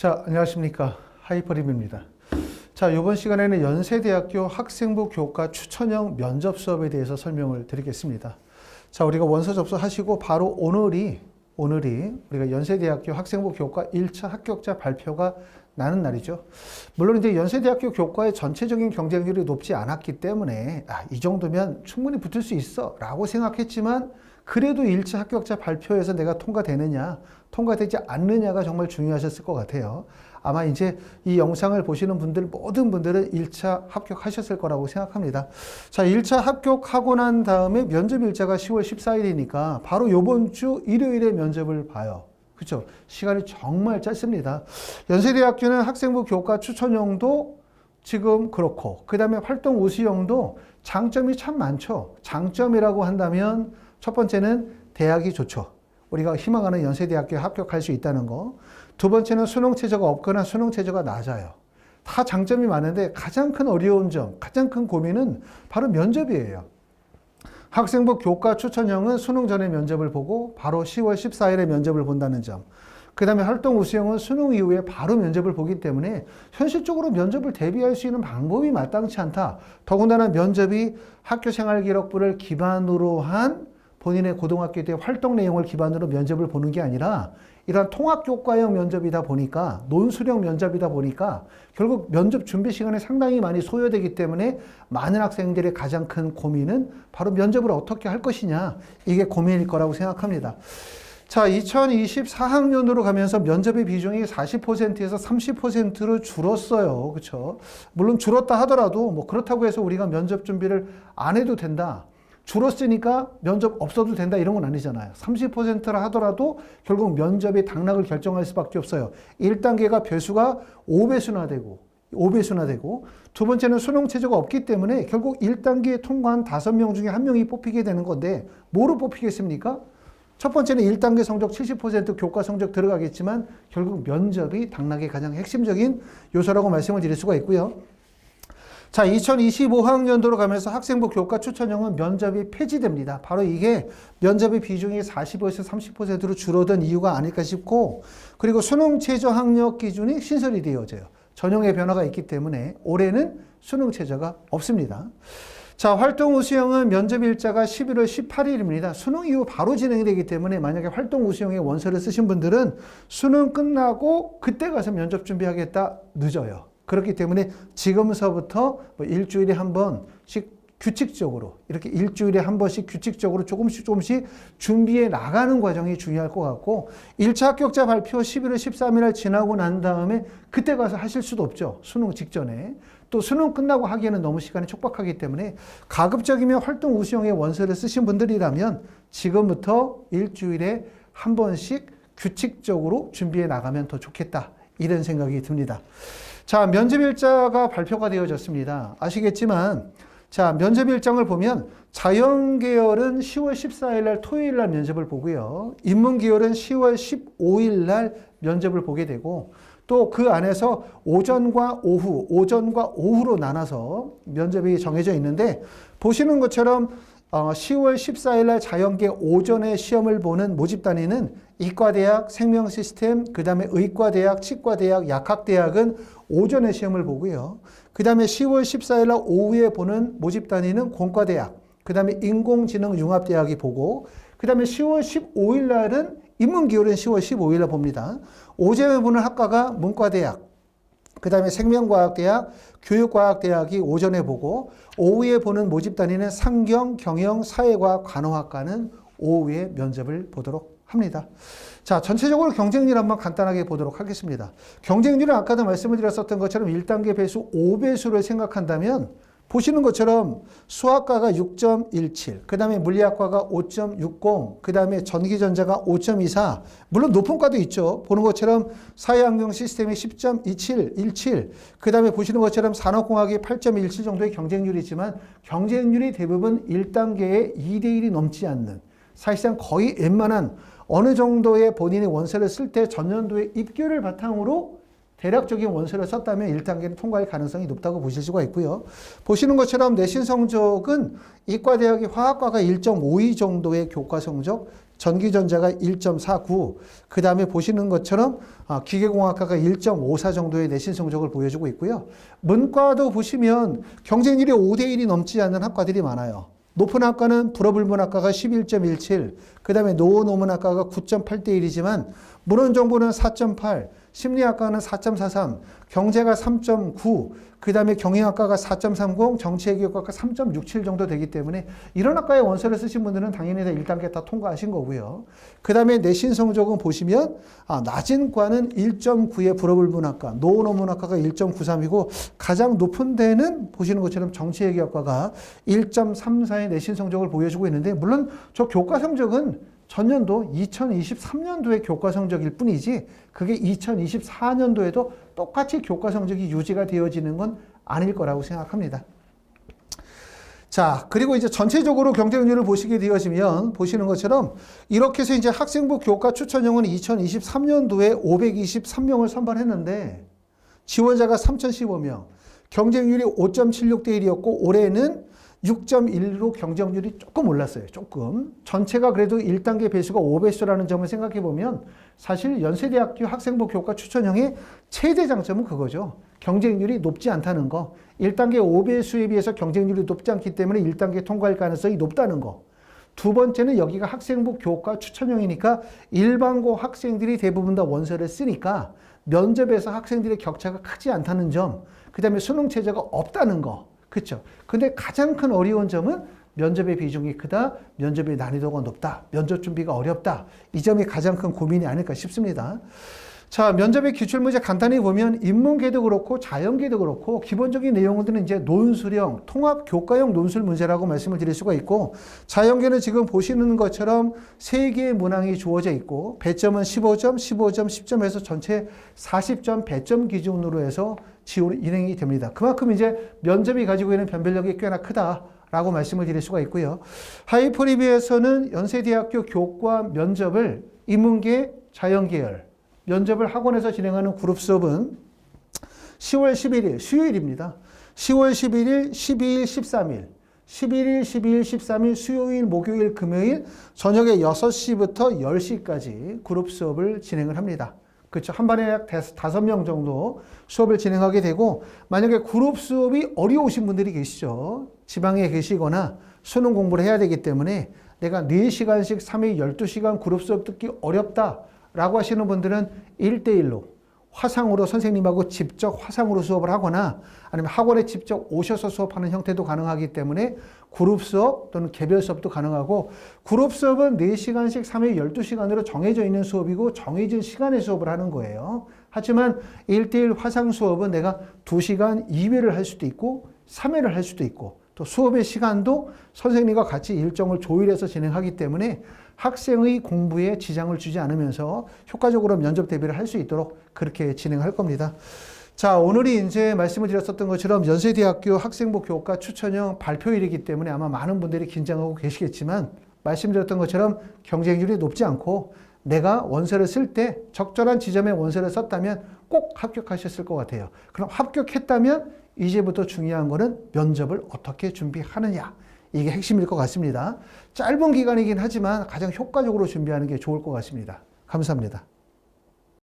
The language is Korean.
자, 안녕하십니까. 하이퍼림입니다. 자, 이번 시간에는 연세대학교 학생부 교과 추천형 면접 수업에 대해서 설명을 드리겠습니다. 자, 우리가 원서 접수하시고 바로 오늘이, 오늘이 우리가 연세대학교 학생부 교과 1차 합격자 발표가 나는 날이죠. 물론 이제 연세대학교 교과의 전체적인 경쟁률이 높지 않았기 때문에 아, 이 정도면 충분히 붙을 수 있어 라고 생각했지만 그래도 1차 합격자 발표에서 내가 통과되느냐, 통과되지 않느냐가 정말 중요하셨을 것 같아요. 아마 이제 이 영상을 보시는 분들, 모든 분들은 1차 합격하셨을 거라고 생각합니다. 자, 1차 합격하고 난 다음에 면접 일자가 10월 14일이니까 바로 요번 주 일요일에 면접을 봐요. 그렇죠? 시간이 정말 짧습니다. 연세대학교는 학생부 교과 추천형도 지금 그렇고 그 다음에 활동 우수형도 장점이 참 많죠. 장점이라고 한다면 첫 번째는 대학이 좋죠. 우리가 희망하는 연세대학교에 합격할 수 있다는 거. 두 번째는 수능 최저가 없거나 수능 최저가 낮아요. 다 장점이 많은데 가장 큰 어려운 점, 가장 큰 고민은 바로 면접이에요. 학생부 교과 추천형은 수능 전에 면접을 보고 바로 10월 14일에 면접을 본다는 점. 그 다음에 활동 우수형은 수능 이후에 바로 면접을 보기 때문에 현실적으로 면접을 대비할 수 있는 방법이 마땅치 않다. 더군다나 면접이 학교 생활 기록부를 기반으로 한 본인의 고등학교 때 활동 내용을 기반으로 면접을 보는 게 아니라 이런 통합교과형 면접이다 보니까 논술형 면접이다 보니까 결국 면접 준비 시간이 상당히 많이 소요되기 때문에 많은 학생들의 가장 큰 고민은 바로 면접을 어떻게 할 것이냐 이게 고민일 거라고 생각합니다. 자, 2024학년으로 가면서 면접의 비중이 40%에서 30%로 줄었어요. 그렇죠? 물론 줄었다 하더라도 뭐 그렇다고 해서 우리가 면접 준비를 안 해도 된다. 줄었으니까 면접 없어도 된다 이런 건 아니잖아요. 30%라 하더라도 결국 면접의 당락을 결정할 수밖에 없어요. 1단계가 배수가 5배수나 되고 5배수나 되고 두 번째는 수능 체제가 없기 때문에 결국 1단계에 통과한 5명 중에 1명이 뽑히게 되는 건데 뭐로 뽑히겠습니까? 첫 번째는 1단계 성적 70% 교과 성적 들어가겠지만 결국 면접이 당락의 가장 핵심적인 요소라고 말씀을 드릴 수가 있고요. 자, 2025학년도로 가면서 학생부 교과 추천형은 면접이 폐지됩니다. 바로 이게 면접의 비중이 40에서 30%로 줄어든 이유가 아닐까 싶고, 그리고 수능 최저 학력 기준이 신설이 되어져요. 전형의 변화가 있기 때문에 올해는 수능 최저가 없습니다. 자, 활동 우수형은 면접 일자가 11월 18일입니다. 수능 이후 바로 진행이 되기 때문에 만약에 활동 우수형의 원서를 쓰신 분들은 수능 끝나고 그때 가서 면접 준비하겠다 늦어요. 그렇기 때문에 지금서부터 뭐 일주일에 한 번씩 규칙적으로 이렇게 일주일에 한 번씩 규칙적으로 조금씩 조금씩 준비해 나가는 과정이 중요할 것 같고 1차 합격자 발표 11월 13일 날 지나고 난 다음에 그때 가서 하실 수도 없죠. 수능 직전에. 또 수능 끝나고 하기에는 너무 시간이 촉박하기 때문에 가급적이면 활동 우수형의 원서를 쓰신 분들이라면 지금부터 일주일에 한 번씩 규칙적으로 준비해 나가면 더 좋겠다. 이런 생각이 듭니다. 자, 면접 일자가 발표가 되어졌습니다. 아시겠지만, 자, 면접 일정을 보면 자연 계열은 10월 14일 날 토요일 날 면접을 보고요. 인문 계열은 10월 15일 날 면접을 보게 되고 또 그 안에서 오전과 오후, 오전과 오후로 나눠서 면접이 정해져 있는데 보시는 것처럼 어, 10월 14일 날 자연계 오전에 시험을 보는 모집 단위는 이과대학, 생명시스템, 그 다음에 의과대학, 치과대학, 약학대학은 오전에 시험을 보고요. 그 다음에 10월 14일 날 오후에 보는 모집 단위는 공과대학, 그 다음에 인공지능융합대학이 보고, 그 다음에 10월 15일 날은 인문기울은 10월 15일 날 봅니다. 오전에 보는 학과가 문과대학, 그 다음에 생명과학대학, 교육과학대학이 오전에 보고 오후에 보는 모집 단위는 상경, 경영, 사회과학, 간호학과는 오후에 면접을 보도록 합니다. 자, 전체적으로 경쟁률 한번 간단하게 보도록 하겠습니다. 경쟁률은 아까도 말씀을 드렸었던 것처럼 1단계 배수 5배수를 생각한다면 보시는 것처럼 수학과가 6.17, 그 다음에 물리학과가 5.60, 그 다음에 전기전자가 5.24, 물론 높은 과도 있죠. 보는 것처럼 사회환경 시스템이 10.27, 17, 그 다음에 보시는 것처럼 산업공학이 8.17 정도의 경쟁률이 있지만 경쟁률이 대부분 1단계에 2대1이 넘지 않는 사실상 거의 웬만한 어느 정도의 본인의 원서를 쓸 때 전년도의 입교를 바탕으로 대략적인 원서를 썼다면 1단계는 통과할 가능성이 높다고 보실 수가 있고요. 보시는 것처럼 내신 성적은 이과대학의 화학과가 1.52 정도의 교과 성적, 전기전자가 1.49, 그 다음에 보시는 것처럼 아, 기계공학과가 1.54 정도의 내신 성적을 보여주고 있고요. 문과도 보시면 경쟁률이 5대 1이 넘지 않는 학과들이 많아요. 높은 학과는 불어불문 학과가 11.17, 그 다음에 노노문학과가 9.8대 1이지만 문헌정보는 4.8, 심리학과는 4.43, 경제가 3.9, 그 다음에 경영학과가 4.30, 정치외교학과가 3.67 정도 되기 때문에 이런 학과에 원서를 쓰신 분들은 당연히 다 1단계 다 통과하신 거고요. 그 다음에 내신 성적은 보시면 아, 낮은 과는 1.9의 불어불문학과, 노노문학과가 1.93이고 가장 높은 데는 보시는 것처럼 정치외교학과가 1.34의 내신 성적을 보여주고 있는데 물론 저 교과 성적은 전년도 2023년도의 교과 성적일 뿐이지 그게 2024년도에도 똑같이 교과 성적이 유지가 되어지는 건 아닐 거라고 생각합니다. 자, 그리고 이제 전체적으로 경쟁률을 보시게 되어지면 보시는 것처럼 이렇게 해서 이제 학생부 교과 추천형은 2023년도에 523명을 선발했는데 지원자가 3,015명, 경쟁률이 5.76대 1이었고 올해는 6.1로 경쟁률이 조금 올랐어요. 조금. 전체가 그래도 1단계 배수가 5배수라는 점을 생각해 보면 사실 연세대학교 학생부 교과 추천형의 최대 장점은 그거죠. 경쟁률이 높지 않다는 거. 1단계 5배수에 비해서 경쟁률이 높지 않기 때문에 1단계 통과할 가능성이 높다는 거. 두 번째는 여기가 학생부 교과 추천형이니까 일반고 학생들이 대부분 다 원서를 쓰니까 면접에서 학생들의 격차가 크지 않다는 점. 그 다음에 수능 체제가 없다는 거. 그렇죠. 근데 가장 큰 어려운 점은 면접의 비중이 크다, 면접의 난이도가 높다, 면접 준비가 어렵다. 이 점이 가장 큰 고민이 아닐까 싶습니다. 자, 면접의 기출문제 간단히 보면 인문계도 그렇고 자연계도 그렇고 기본적인 내용들은 이제 논술형, 통합 교과형 논술 문제라고 말씀을 드릴 수가 있고 자연계는 지금 보시는 것처럼 세 개의 문항이 주어져 있고 배점은 15점, 15점, 10점에서 전체 40점 배점 기준으로 해서 지원 진행이 됩니다. 그만큼 이제 면접이 가지고 있는 변별력이 꽤나 크다. 라고 말씀을 드릴 수가 있고요. 하이퍼리비에서는 연세대학교 교과 면접을 인문계 자연계열 면접을 학원에서 진행하는 그룹 수업은 10월 11일 수요일입니다. 10월 11일, 12일, 13일 11일, 12일, 13일 수요일, 목요일, 금요일 저녁에 6시부터 10시까지 그룹 수업을 진행을 합니다. 그렇죠. 한 반에 약 다섯 명 정도 수업을 진행하게 되고 만약에 그룹 수업이 어려우신 분들이 계시죠. 지방에 계시거나 수능 공부를 해야 되기 때문에 내가 4시간씩 3일 12시간 그룹 수업 듣기 어렵다라고 하시는 분들은 1대1로 화상으로 선생님하고 직접 화상으로 수업을 하거나 아니면 학원에 직접 오셔서 수업하는 형태도 가능하기 때문에 그룹 수업 또는 개별 수업도 가능하고 그룹 수업은 4시간씩 3회 12시간으로 정해져 있는 수업이고 정해진 시간에 수업을 하는 거예요. 하지만 1대1 화상 수업은 내가 2시간 2회를 할 수도 있고 3회를 할 수도 있고 또 수업의 시간도 선생님과 같이 일정을 조율해서 진행하기 때문에 학생의 공부에 지장을 주지 않으면서 효과적으로 면접 대비를 할 수 있도록 그렇게 진행할 겁니다. 자, 오늘이 이제 말씀을 드렸었던 것처럼 연세대학교 학생부 교과 추천형 발표일이기 때문에 아마 많은 분들이 긴장하고 계시겠지만 말씀드렸던 것처럼 경쟁률이 높지 않고 내가 원서를 쓸 때 적절한 지점에 원서를 썼다면 꼭 합격하셨을 것 같아요. 그럼 합격했다면 이제부터 중요한 거는 면접을 어떻게 준비하느냐. 이게 핵심일 것 같습니다. 짧은 기간이긴 하지만 가장 효과적으로 준비하는 게 좋을 것 같습니다. 감사합니다.